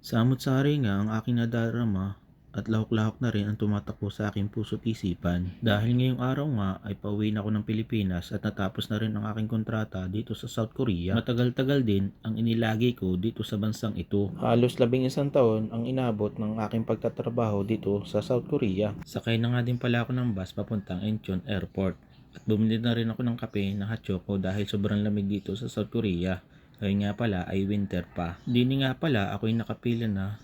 Samot-sari nga ang aking nadarama at lahok-lahok na rin ang tumatakbo sa aking puso't isipan. Dahil ngayong araw nga ay pauwi na ako ng Pilipinas at natapos na rin ang aking kontrata dito sa South Korea. Matagal-tagal din ang inilagi ko dito sa bansang ito. Halos labing isang taon ang inabot ng aking pagtatrabaho dito sa South Korea. Sakay na nga din pala ako ng bus papuntang Incheon Airport. At bumili na rin ako ng kape na hot choco dahil sobrang lamig dito sa South Korea. Ngayon nga pala ay winter pa. Dini nga pala ako'y nakapila na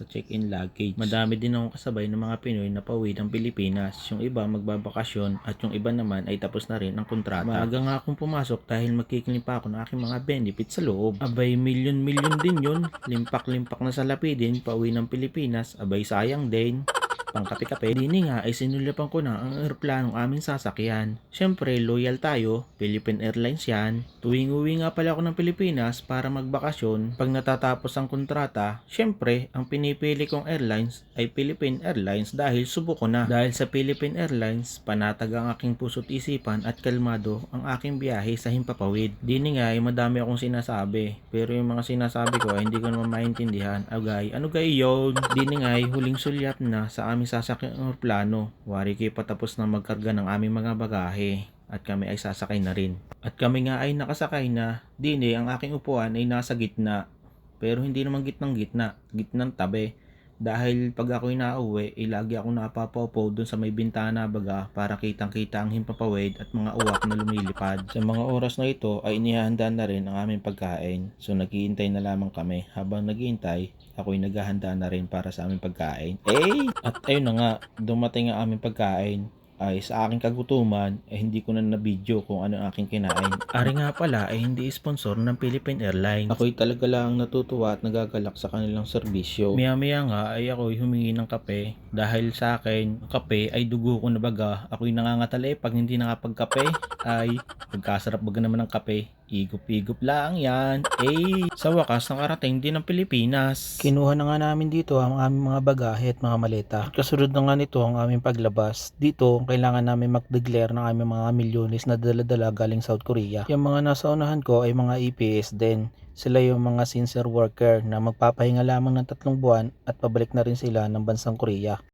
sa check-in luggage. Madami din akong kasabay ng mga Pinoy na pauwi ng Pilipinas. Yung iba magbabakasyon at yung iba naman ay tapos na rin ang kontrata. Maaga nga akong pumasok dahil magkikilim pa ako ng aking mga benefits sa loob. Abay, milyon-milyon din yun. Limpak-limpak na sa lapidin, pauwi ng Pilipinas. Abay, sayang din pangkape-kape. Dini nga ay sinulipan ko na ang aeroplanong aming sasakyan. Siyempre, loyal tayo. Philippine Airlines yan. Tuwing uwi nga pala ako ng Pilipinas para magbakasyon, pag natatapos ang kontrata, siyempre, ang pinipili kong airlines ay Philippine Airlines dahil subo ko na. Dahil sa Philippine Airlines, panatag ang aking puso't isipan at kalmado ang aking biyahe sa Himpapawid. Dini nga ay madami akong sinasabi. Pero yung mga sinasabi ko ay hindi ko naman maintindihan. Agay, ano gay yun? Dini nga ay huling sulyap na sa aming sasakyan ng aeroplano. Wari kayo patapos na magkarga ng aming mga bagahe at kami ay sasakay na rin. At kami nga ay nakasakay na. Dini, ang aking upuan ay nasa gitna. Pero hindi naman gitnang gitna, gitnang tabi. Dahil pag ako'y nauwi, eh, lagi ako napapaupo doon sa may bintana baga para kitang-kita ang himpapawid at mga uwak na lumilipad. Sa mga oras na ito ay inihahanda na rin ang aming pagkain. So naghihintay na lamang kami. Habang naghihintay, ako'y naghahanda na rin para sa aming pagkain. Eh! At ayun na nga, dumating ang aming pagkain ay sa aking kagutuman ay hindi ko na na-video kung ano ang aking kinain. Ari nga pala ay hindi sponsor ng Philippine Airlines. Ako'y talaga lang natutuwa at nagagalak sa kanilang serbisyo. Maya-maya nga ay ako'y humingi ng kape dahil sa akin, kape ay dugo ko na baga. Ako'y nangangatali pag hindi nakapagkape ay pagkasarap baga naman ng kape. Igup-igup lang yan. Eh, sa wakas nakarating din ng Pilipinas. Kinuha na nga namin dito ang aming mga bagahe at mga maleta. At kasunod na nga nito ang aming paglabas. Dito, kailangan namin mag-declare ng aming mga milyones na dala-dala galing South Korea. Yung mga nasa unahan ko ay mga EPS din. Sila yung mga sincere worker na magpapahinga lamang ng tatlong buwan at pabalik na rin sila ng bansang Korea.